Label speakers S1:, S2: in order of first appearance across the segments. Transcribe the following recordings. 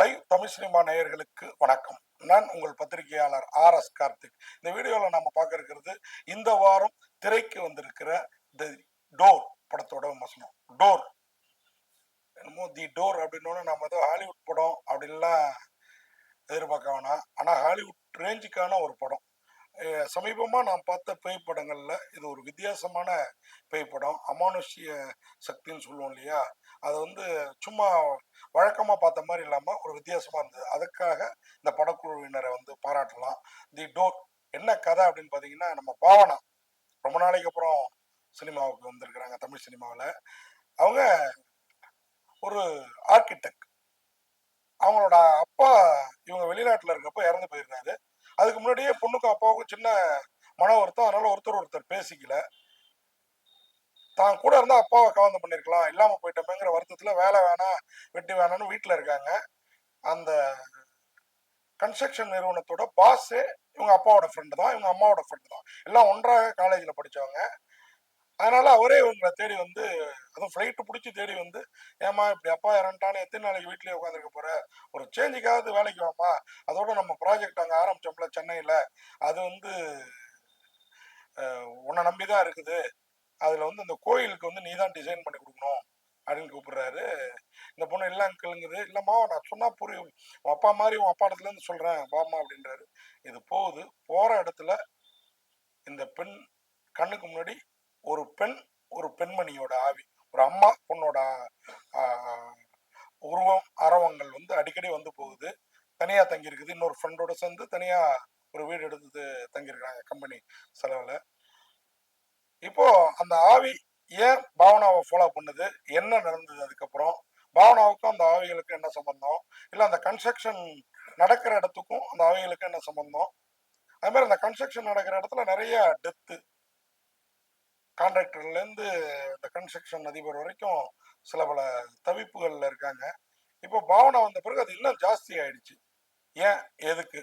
S1: Live Tamil cinema நேயர்களுக்கு வணக்கம். நான் உங்கள் பத்திரிகையாளர் ஆர் எஸ் கார்த்திக். இந்த வீடியோவில் நம்ம பார்க்க இருக்கிறது இந்த வாரம் திரைக்கு வந்திருக்கிற தி டோர் படத்தோட விமர்சனம். டோர். என்னமோ தி டோர் அப்படின்னோட நம்ம ஏதோ ஹாலிவுட் படம் அப்படின்லாம் எதிர்பார்க்க வேணாம். ஆனால் ஹாலிவுட் ரேஞ்சுக்கான ஒரு படம். சமீபமாக நான் பார்த்த பேய் படங்களில் இது ஒரு வித்தியாசமான பேய் படம் அமானுஷ்ய சக்தின்னு சொல்லுவோம் இல்லையா? அது வந்து சும்மா வழக்கமாக பார்த்த மாதிரி இல்லாமல் ஒரு வித்தியாசமாக இருந்தது. அதுக்காக இந்த படக்குழுவினரை வந்து பாராட்டலாம். தி டோர் என்ன கதை அப்படின்னு பார்த்தீங்கன்னா நம்ம பாவனா. ரொம்ப நாளைக்கு அப்புறம் சினிமாவுக்கு வந்திருக்கிறாங்க தமிழ் சினிமாவில். அவங்க ஒரு ஆர்கிடெக்ட் அவங்களோட அப்பா இவங்க வெளிநாட்டில் இருக்கப்போ இறந்து போயிருந்தாரு. அதுக்கு முன்னாடியே பொண்ணுக்கும் அப்பாவுக்கும் சின்ன மன வருத்தம். அதனால ஒருத்தர் ஒருத்தர் பேசிக்கல. தான் கூட இருந்தா அப்பாவை கவர்ந்து பண்ணிருக்கலாம். இல்லாம போயிட்டோமேங்கிற வருத்தத்துல வேலை வேணாம் வெட்டி வேணாம்னு வீட்டுல இருக்காங்க. அந்த கன்ஸ்ட்ரக்ஷன் நிறுவனத்தோட பாஸ் இவங்க அப்பாவோட ஃப்ரெண்டு தான் இவங்க அம்மாவோட ஃப்ரெண்டு தான். எல்லாம் ஒன்றாக காலேஜில் படித்தவங்க அதனால அவரே இவங்களை தேடி வந்து அதுவும் ஃப்ளைட்டு பிடிச்சி தேடி வந்து ஏமா இப்படி அப்பா இறந்துட்டான்னு எத்தனை நாளைக்கு வீட்லேயே உட்காந்துருக்க போற? ஒரு சேஞ்சுக்காவது வேலைக்கு வாமா அதோட நம்ம ப்ராஜெக்ட் அங்கே ஆரம்பிச்சோம்ல சென்னையில். அது வந்து உன்னை நம்பி தான் இருக்குது. அதில் வந்து அந்த கோயிலுக்கு வந்து நீ தான் டிசைன் பண்ணி கொடுக்கணும் அப்படின்னு கூப்பிடுறாரு. இந்த பொண்ணு இல்லை அங்கிளுங்குது இல்லைம்மா நான் சொன்னால் புரியும். உன் அப்பா மாதிரி உன் அப்பா இடத்துல இருந்து சொல்றேன். அப்படின்றாரு. இது போகுது. போகிற இடத்துல இந்த பெண் கண்ணுக்கு முன்னாடி ஒரு பெண் ஒரு பெண்மணியோட ஆவி. ஒரு அம்மா பொண்ணோட உருவம் அரவங்கள் வந்து அடிக்கடி வந்து போகுது. தனியாக தங்கியிருக்குது. இன்னொரு ஃப்ரெண்டோட சேர்ந்து தனியாக ஒரு வீடு எடுத்து தங்கியிருக்கிறாங்க கம்பெனி செலவில். இப்போ அந்த ஆவி ஏன் பாவனாவை ஃபாலோ பண்ணுது? என்ன நடந்தது அதுக்கப்புறம்? பாவனாவுக்கும் அந்த ஆவிகளுக்கும் என்ன சம்பந்தம்? இல்லை அந்த கன்ஸ்ட்ரக்ஷன் நடக்கிற இடத்துக்கும் அந்த ஆவிகளுக்கும் என்ன சம்பந்தம்? அது மாதிரி அந்த கன்ஸ்ட்ரக்ஷன் நடக்கிற இடத்துல நிறைய டெத்து கான்ட்ராக்டர்லேருந்து இந்த கன்ஸ்ட்ரக்ஷன் அதிபர் வரைக்கும் சில பல தவிப்புகளில் இருக்காங்க. இப்போ பாவனா வந்த பிறகு அது இன்னும் ஜாஸ்தி ஆயிடுச்சு. ஏன்? எதுக்கு?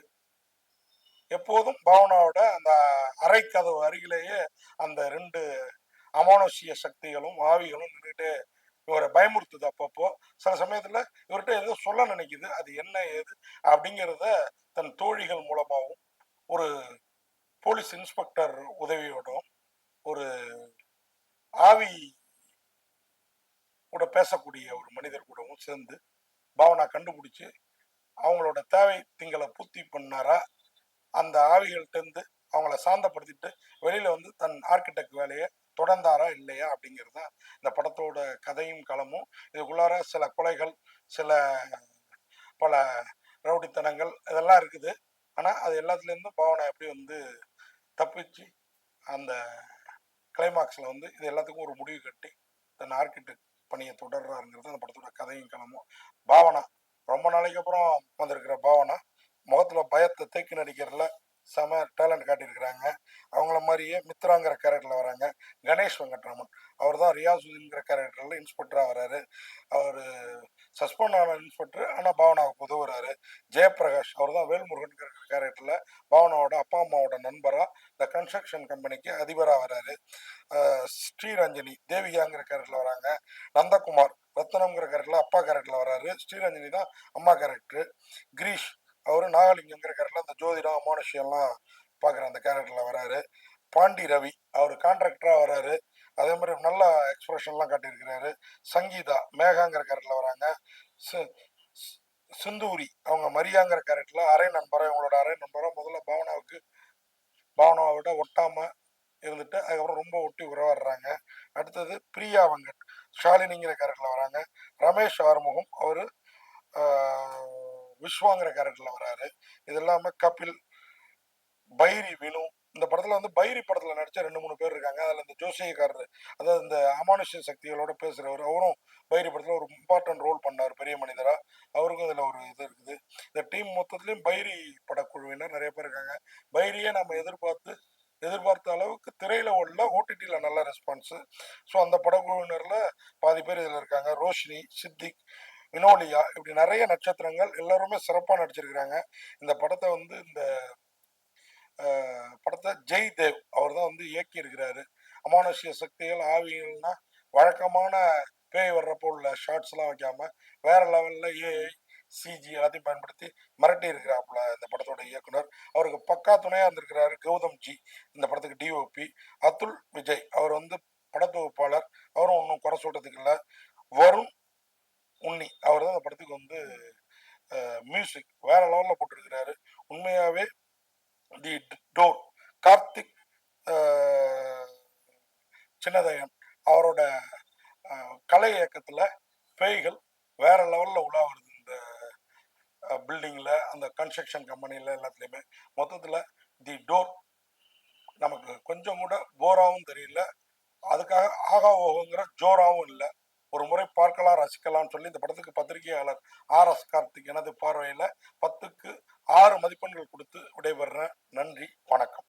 S1: எப்போதும் பாவனாவோட அந்த அரை கதவு அருகிலேயே அந்த ரெண்டு அமானுஷிய சக்திகளும் ஆவிகளும் நின்றுட்டு இவரை பயமுறுத்துது அப்பப்போ. சில சமயத்துல இவர்கிட்ட ஏதோ சொல்ல நினைக்குது அது என்ன ஏது அப்படிங்கிறத தன் தோழிகள் மூலமாகவும் ஒரு போலீஸ் இன்ஸ்பெக்டர் உதவியோடும் ஒரு ஆவி கூட பேசக்கூடிய ஒரு மனிதர் கூடவும் சேர்ந்து பாவனா கண்டுபிடிச்சு அவங்களோட தேவை திங்களை பூர்த்தி பண்ணாரா அந்த ஆவிகள்கிட்டருந்து அவங்கள சாந்தப்படுத்திட்டு வெளியில வந்து தன் ஆர்கிடெக்ட் வேலையை தொடர்ந்தாரா இல்லையா அப்படிங்கிறது தான் இந்த படத்தோட கதையும் களமும். இதுக்குள்ளார சில கொலைகள் சில பல ரவுடித்தனங்கள் இதெல்லாம் இருக்குது. ஆனால் அது எல்லாத்துலேருந்தும் பாவனை எப்படி வந்து தப்பிச்சு அந்த கிளைமாக்ஸில் வந்து இது எல்லாத்துக்கும் ஒரு முடிவு கட்டி தன் ஆர்கிடெக்ட் பணியை தொடர்றாருங்கிறது அந்த படத்தோட கதையும் களமும். பாவனா ரொம்ப நாளைக்கு அப்புறம் வந்திருக்கிற பாவனா முகத்துல பயத்தை தேக்கி நடிக்கிறதுல செம டேலண்ட் காட்டியிருக்கிறாங்க. அவங்கள மாதிரியே மித்ராங்கிற கேரக்டர்ல வராங்க. கணேஷ் வெங்கட்ராமன். அவர் தான் ரியாசுதீன்கிற கேரக்டர்ல இன்ஸ்பெக்டராக வராரு. அவர் சஸ்பெண்ட் ஆன இன்ஸ்பெக்டர் ஆனால் பாவனாவுக்கு உதவுறாரு. ஜெயபிரகாஷ் அவர் தான் வேல்முருகன்கிற கேரக்டர்ல பாவனாவோட அப்பா அம்மாவோட நண்பரா இந்த கன்ஸ்ட்ரக்ஷன் கம்பெனிக்கு அதிபராக வராரு. ஸ்ரீரஞ்சனி தேவிகாங்கிற கேரக்டர்ல வராங்க. நந்தகுமார் ரத்னம்ங்கிற கேரக்டர்ல அப்பா கேரக்டர்ல வராரு. ஸ்ரீரஞ்சனி தான் அம்மா கேரக்டர் கிரீஷ் அவர் நாகலிங்கங்கிற கேரக்டர்ல அந்த ஜோதிடம் அமானுஷியெல்லாம் பார்க்குற அந்த கேரக்டரில் வராரு. பாண்டி ரவி அவர் கான்ட்ராக்டராக வராரு. அதே மாதிரி நல்ல எக்ஸ்பிரஷன்லாம் காட்டியிருக்கிறாரு. சங்கீதா மேகாங்கிற கேரக்டரில் வராங்க. சிந்தூரி அவங்க மரியாங்கிற கேரக்டரில் அரை நண்பரா இவங்களோட அரை நண்பரை முதல்ல பாவனாவுக்கு பாவனாவை விட ஒட்டாமல் இருந்துட்டு அதுக்கப்புறம் ரொம்ப ஒட்டி உறவாடுறாங்க. அடுத்தது பிரியா வெங்கட் ஷாலினிங்கிற கேரக்டரில் வராங்க. ரமேஷ் ஆறுமுகம் அவர் விஸ்வாங்கிற கேரக்டர்ல வராரு. இது இல்லாம கபில் பைரி வினு இந்த படத்துல வந்து பைரி படத்துல நடிச்ச ரெண்டு மூணு பேர் இருக்காங்க. அதுல இந்த ஜோசியக்காரர் அதாவது இந்த அமானுஷ்ய சக்திகளோட பேசுறவர் அவரும் பைரி படத்துல ஒரு இம்பார்ட்டன்ட் ரோல் பண்ணார் பெரிய மனிதரா. அவருக்கும் இதுல ஒரு இது இருக்குது. இந்த டீம் மொத்தத்திலயும் பைரி படக்குழுவினர் நிறைய பேர் இருக்காங்க. பைரியே நம்ம எதிர்பார்த்து எதிர்பார்த்த அளவுக்கு திரையில உள்ள ஓடிடியில நல்ல ரெஸ்பான்ஸ் ஸோ அந்த படக்குழுவினர்ல பாதி பேர் இதுல இருக்காங்க. ரோஷினி சித்திக் வினோலியா இப்படி நிறைய நட்சத்திரங்கள் எல்லாருமே சிறப்பா நடிச்சிருக்கிறாங்க. இந்த படத்தை வந்து இந்த படத்தை ஜெய் தேவ் அவர் தான் வந்து இயக்கி இருக்கிறாரு அமானுஷ்ய சக்திகள் ஆவிகள்னா வழக்கமான பேய் வர்றப்போ உள்ள ஷார்ட்ஸ்லாம் வைக்காம வேற லெவல்ல ஏஐ சிஜி எல்லாத்தையும் பயன்படுத்தி மிரட்டி இருக்கிறாப்புல இந்த படத்தோட இயக்குனர். அவருக்கு பக்கா துணையா இருந்திருக்கிறாரு கௌதம் ஜி இந்த படத்துக்கு டிஓபி அதுல் விஜய் அவர் வந்து படத்தொகுப்பாளர். அவரும் ஒன்றும் குறை சொல்றதுக்கு இல்லை. வருண் உன்னி அவர் தான் அந்த படத்துக்கு வந்து மியூசிக் வேற லெவலில் போட்டிருக்கிறாரு. உண்மையாகவே தி டோர் கார்த்திக் சின்னதயன் அவரோட கலை இயக்கத்தில் பேய்கள் வேற லெவலில் உலா வருது. இந்த பில்டிங்கில் அந்த கன்ஸ்ட்ரக்ஷன் கம்பெனியில் எல்லாத்துலேயுமே. மொத்தத்தில் தி டோர் நமக்கு கொஞ்சம் கூட போராகவும் தெரியல. அதுக்காக ஆகா ஓகோங்கிற ஜோராகவும் இல்லை. ஒரு முறை பார்க்கலாம் ரசிக்கலாம்னு சொல்லி இந்த படத்துக்கு பத்திரிகையாளர் ஆர் எஸ் கார்த்திக் எனது பார்வையில் பத்துக்கு ஆறு மதிப்பெண்கள் கொடுத்து விடைபெறுறேன். நன்றி வணக்கம்.